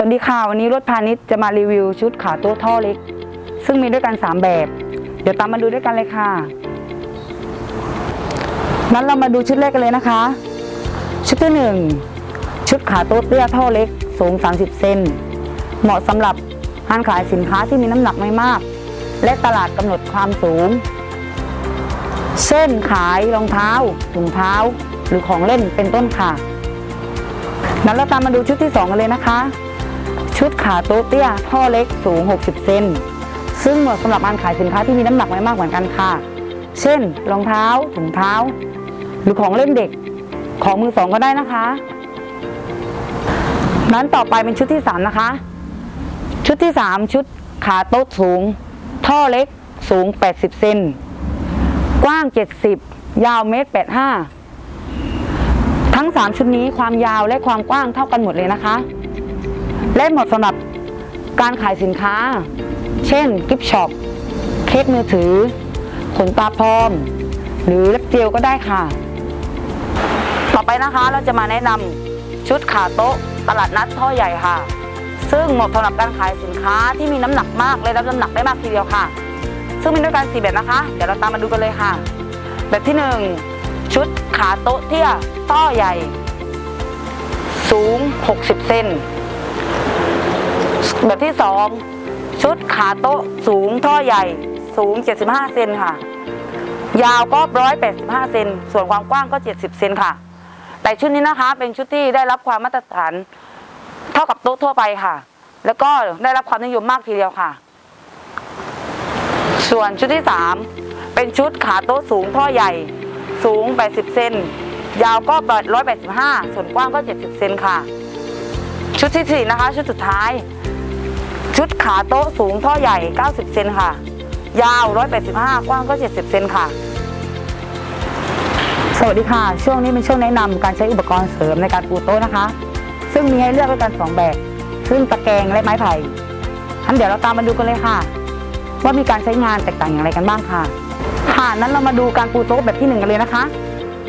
สวัสดีค่ะ วันนี้รถพาณิชย์จะมารีวิวชุดขาต๊ะท่อเล็ก ซึ่งมีด้วยกัน 3 แบบ เดี๋ยวตามมาดูด้วยกันเลยค่ะนั้นเรามาดูชุดแรกกันเลยนะคะ ชุดที่ 1 ชุดขาต๊ะเตี้ยท่อเล็ก สูง 30 เซนเหมาะสำหรับร้านขายสินค้าที่มีน้ำหนักไม่มาก และตลาดกำหนดความสูงเช่นขายรองเท้าถุงเท้า หรือของเล่นเป็นต้นค่ะนั้นเราตามมาดูชุดที่ 2 กันเลยนะคะ ชุดขาโต๊ะเตี้ยท่อเล็กสูง 60 เซนซึ่งเหมาะสำหรับการขายสินค้าที่มีน้ำหนักไม่มากเหมือนกันค่ะ เช่น รองเท้าถุงเท้า หรือของเล่นเด็กของมือสองก็ได้นะคะนั้นต่อไปเป็นชุดที่3นะคะ ชุดที่3ชุดขาโต๊ะสูง ท่อเล็กสูง 80 เซนกว้าง 70 ยาวเมตร85 ทั้ง 3 ชุดนี้ความยาวและความกว้างเท่ากันหมดเลยนะคะ และเหมาะสำหรับการขายสินค้า เช่นกิฟช็อปเคสมือถือ ขนตาพร้อม หรือเล็บเจลก็ได้ค่ะ ต่อไปนะคะเราจะมาแนะนำชุดขาโต๊ะตลาดนัดท่อใหญ่ค่ะ ซึ่งเหมาะสำหรับการขายสินค้าที่มีน้ำหนักมากและรับน้ำหนักได้มากทีเดียวค่ะ ซึ่งมีด้วยกันสี่แบบนะคะ เดี๋ยวเราตามมาดูกันเลยค่ะ แบบที่หนึ่งชุดขาโต๊ะเตี้ยท่อใหญ่ สูง 60 เซน แบบที่2ชุดขาโต๊ะสูงท่อใหญ่สูง 75 เซนค่ะ ยาวก็ 185 เซนส่วนความกว้างก็ 70 เซนค่ะ แต่ชุดนี้นะคะเป็นชุดที่ได้รับความมาตรฐานเท่ากับโต๊ะทั่วไปค่ะ แล้วก็ได้รับความนิยมมากทีเดียวค่ะ ส่วนชุดที่ 3 เป็นชุดขาโต๊ะสูงท่อใหญ่สูง 80 เซนยาวก็ 185 ส่วนกว้างก็ 70 เซนค่ะ ชุดที่สี่นะคะ ชุดสุดท้าย ชุดขาโต๊ะสูงท่อใหญ่ 90 เซนค่ะ ยาว 185 กว้างก็ 70 เซนค่ะ สวัสดีค่ะ ช่วงนี้เป็นช่วงแนะนำการใช้อุปกรณ์เสริมในการปูโต๊ะนะคะ ซึ่งมีให้เลือกด้วยกันสองแบบ ซึ่งตะแกรงและไม้ไผ่งั้นเดี๋ยวเราตามมาดูกันเลยค่ะ ว่ามีการใช้งานแตกต่างอย่างไรกันบ้างค่ะ ค่ะนั้นเรามาดูการปูโต๊ะแบบที่หนึ่งกันเลยนะคะ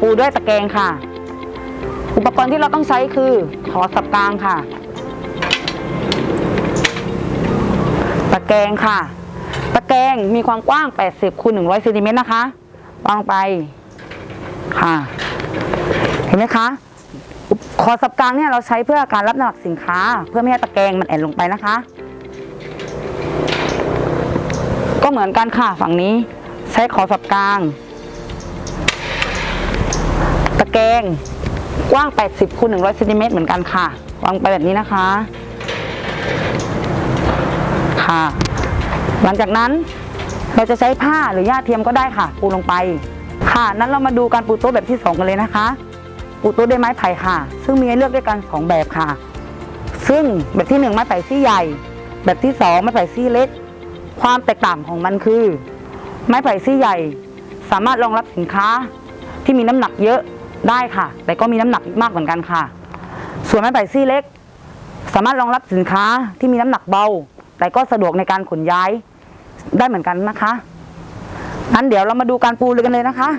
ปูด้วยตะแกรงค่ะ อุปกรณ์ที่เราต้องใช้คือขอสับกลางค่ะ ตะ แกรงค่ะ ตะแกรงมีความกว้าง 80คูณ100เซนติเมตรนะคะวางไปค่ะ เห็นไหมคะคอสับกลางเนี่ยเราใช้เพื่อการรับน้ำหนักสินค้า เพื่อไม่ให้ตะแกรงมันแอนลงไปนะคะ ก็เหมือนกันค่ะฝั่งนี้ ใช้ขอสับกลาง ตะแกรงกว้าง 80คูณ100เซนติเมตรเหมือนกันค่ะ วางไปแบบนี้นะคะ ค่ะ หลังจากนั้นเราจะใช้ผ้าหรือหญ้าเทียมก็ได้ค่ะ ปูลงไป ค่ะ นั้นเรามาดูการปูโต๊ะแบบที่ 2 กันเลยนะคะ ปูโต๊ะด้วยไม้ไผ่ค่ะ ซึ่งมีให้เลือกด้วยกัน 2 แบบค่ะ ซึ่งแบบที่ 1 ไม้ไผ่ซี่ใหญ่ แบบที่ 2 ไม้ไผ่ซี่เล็ก ความแตกต่างของมันคือ ไม้ไผ่ซี่ใหญ่ สามารถรองรับสินค้าที่มีน้ำหนักเยอะได้ค่ะ แต่ก็มีน้ำหนักมากเหมือนกันค่ะ ส่วนไม้ไผ่ซี่เล็ก สามารถรองรับสินค้าที่มีน้ำหนักเบา แต่ก็สะดวกในการขนย้ายได้เหมือนกันนะคะงั้นเดี๋ยวเรามาดูการปูเลยกันเลยนะคะ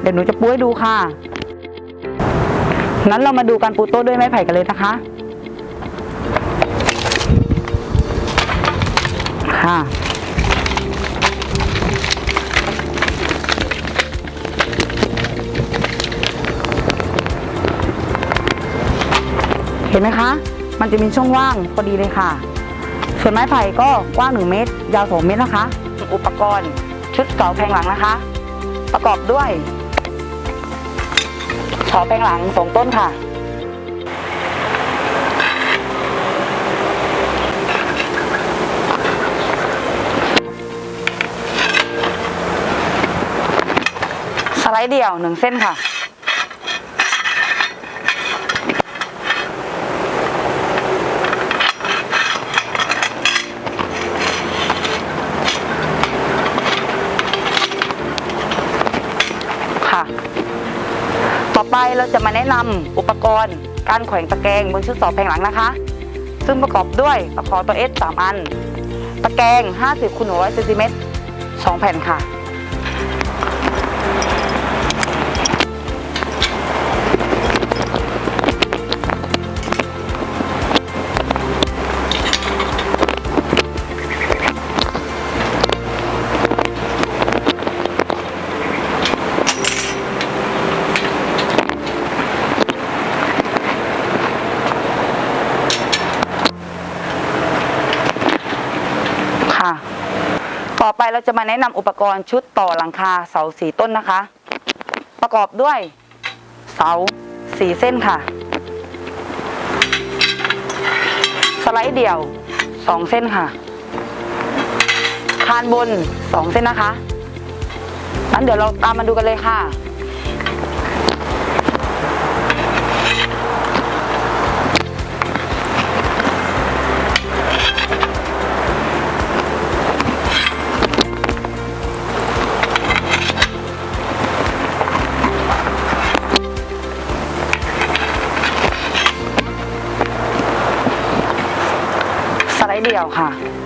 เดี๋ยวหนูจะปูให้ดูค่ะนั้นเรามาดูการปูโต๊ะด้วยไม้ไผ่กันเลยนะคะ ค่ะ เห็นไหมคะ มันจะมีช่องว่างพอดีเลยค่ะ ส่วนไม้ไผ่ก็กว้าง 1 เมตร ยาว 2 เมตรนะคะ อุปกรณ์ชุดเสาแผงหลังนะคะ ประกอบด้วยเสาแผงหลังสองต้นค่ะ สไลด์เดี่ยวหนึ่งเส้นค่ะค่ะ เราจะมาแนะนำอุปกรณ์ การแขวนตะแกรงบนชุดสอบแผงหลังนะคะ ซึ่งประกอบด้วยตะขอตัวเอสสามอัน ตะแกรง 50คูณ100เซนติเมตรสองแผ่นค่ะ เราจะมาแนะนำอุปกรณ์ชุดต่อหลังคาเสาสี่ต้นนะคะ ประกอบด้วย เสาสี่เส้นค่ะ สไลด์เดี่ยวสองเส้นค่ะ คานบนสองเส้นนะคะงั้นเดี๋ยวเราตามมาดูกันเลยค่ะ สไลด์เดี่ยวค่ะค่ะ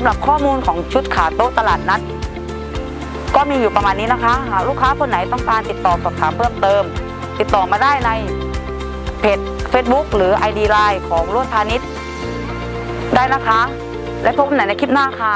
สำหรับข้อมูลของชุดขาโต๊ะตลาดนัด ก็มีอยู่ประมาณนี้นะคะ หากลูกค้าคนไหนต้องการติดต่อสอบถามเพิ่มเติม ติดต่อมาได้ในเพจ Facebook หรือ ID Line ของรุ่นพาณิชย์ได้นะคะ และพบกันใหม่ในคลิปหน้าค่ะ